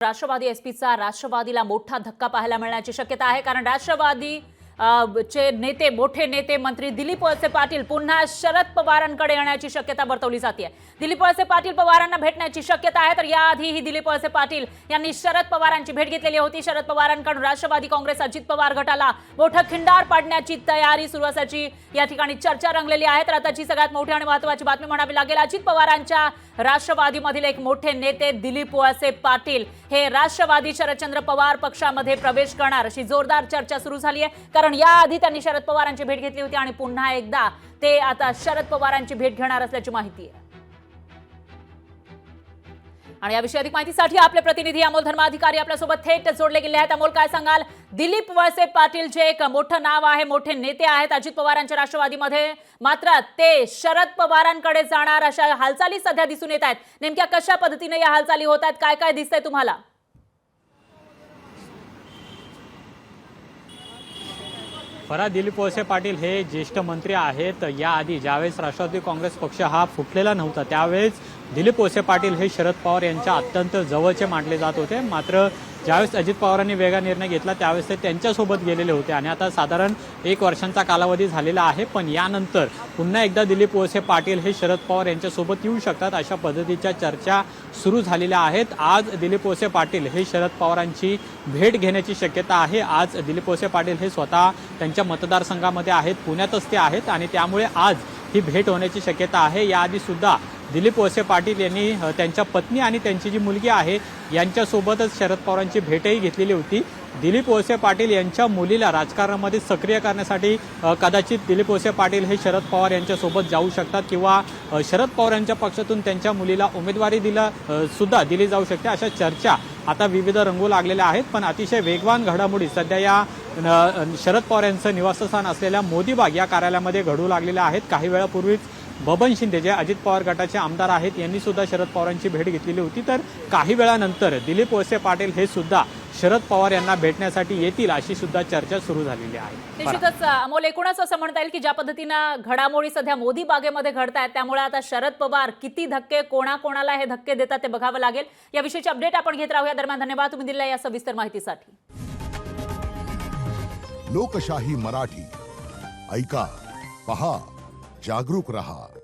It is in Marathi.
राष्ट्रवादी एसपीचा राष्ट्रवादीला मोठा धक्का पाहायला मिळण्याची शक्यता आहे कारण राष्ट्रवादी चे नेते मोठे नेते मंत्री दिलीप वळसे पाटील पुन्हा शरद पवारांकडे येण्याची शक्यता वर्तवली जाते दिलीप वळसे पाटील पवारांना भेटण्याची शक्यता आहे तर याआधीही दिलीप वळसे पाटील यांनी शरद पवारांची भेट घेतलेली होती. शरद पवारांकडून राष्ट्रवादी काँग्रेस अजित पवार गटाला मोठं खिंडार पाडण्याची तयारी सुरू असल्याची या ठिकाणी चर्चा रंगलेली आहे तर आताची सगळ्यात मोठी आणि महत्वाची बातमी म्हणावी लागेल अजित पवारांच्या राष्ट्रवादीमधील एक मोठे नेते दिलीप वळसे पाटील हे राष्ट्रवादी शरदचंद्र पवार पक्षामध्ये प्रवेश करणार अशी जोरदार चर्चा सुरू झाली आहे. कारण याआधी त्यांनी शरद पवारांची भेट घेतली होती आणि पुन्हा एकदा ते आता शरद पवारांची भेट घेणार असल्याची माहिती आहे. आणि याविषयी अधिक माहितीसाठी आपले प्रतिनिधी अमोल धर्माधिकारी आपल्यासोबत थेट जोडले गेले आहेत. अमोल काय सांगाल? दिलीप वळसे पाटील जे एक मोठं नाव आहे मोठे नेते आहेत अजित पवारांच्या राष्ट्रवादीमध्ये मात्र ते शरद पवारांकडे जाणार अशा हालचाली सध्या दिसून येत आहेत. नेमक्या कशा पद्धतीने या हालचाली होत आहेत? काय काय दिसतंय तुम्हाला? फरा दिलीप वळसे पाटील हे ज्येष्ठ मंत्री आहेत. याआधी ज्यावेळेस राष्ट्रवादी काँग्रेस पक्ष हा फुटलेला नव्हता त्यावेळेस दिलीप वळसे पाटील हे शरद पवार यांच्या अत्यंत जवळचे मानले जात होते. मात्र ज्यावेळेस अजित पवारांनी वेगळा निर्णय घेतला त्यावेळेस ते त्यांच्यासोबत गेलेले होते. आणि आता साधारण एक वर्षांचा कालावधी झालेला आहे पण यानंतर पुन्हा एकदा दिलीप वळसे पाटील हे शरद पवार यांच्यासोबत येऊ शकतात अशा पद्धतीच्या चर्चा सुरू झालेल्या आहेत. आज दिलीप वळसे पाटील हे शरद पवारांची भेट घेण्याची शक्यता आहे. आज दिलीप वळसे पाटील हे स्वतः त्यांच्या मतदारसंघामध्ये आहेत पुण्यातच ते आहेत आणि त्यामुळे आज ही भेट होण्याची शक्यता आहे. याआधी सुद्धा दिलीप वळसे पाटील यांनी त्यांच्या पत्नी आणि त्यांची जी मुलगी आहे यांच्यासोबतच शरद पवारांची भेटही घेतलेली होती. दिलीप वळसे पाटील यांच्या मुलीला राजकारणामध्ये सक्रिय करण्यासाठी कदाचित दिलीप वळसे पाटील हे शरद पवार यांच्यासोबत जाऊ शकतात किंवा शरद पवार यांच्या पक्षातून त्यांच्या मुलीला उमेदवारी दिला सुद्धा दिली जाऊ शकते अशा चर्चा आता विविध रंगू लागलेल्या आहेत. पण अतिशय वेगवान घडामोडी सध्या या न- शरद पवार यांचं निवासस्थान असलेल्या मोदीबाग या कार्यालयामध्ये घडू लागलेल्या आहेत. काही वेळापूर्वीच बबन शिंदे जे अजित पवार गटाचे आमदार आहेत यांनी सुद्धा शरद पवारांची भेट घेतलेली होती. तर काही वेळानंतर दिलीप वळसे पाटील हे सुद्धा शरद पवार यांना भेटण्यासाठी येतील अशी सुद्धा चर्चा सुरू झालेली आहे. निश्चितच अमोल एकूणच असं म्हणता येईल की ज्या पद्धतीनं घडामोडी सध्या मोदी बागेमध्ये घडत आहेत त्यामुळे आता शरद पवार किती धक्के कोणाकोणाला हे धक्के देतात ते बघावं लागेल. याविषयीची अपडेट आपण घेत राहूया. दरम्यान धन्यवाद. तुम्ही दिलेल्या या सविस्तर माहितीसाठी. लोकशाही मराठी. ऐका पहा. जागरूक रहा।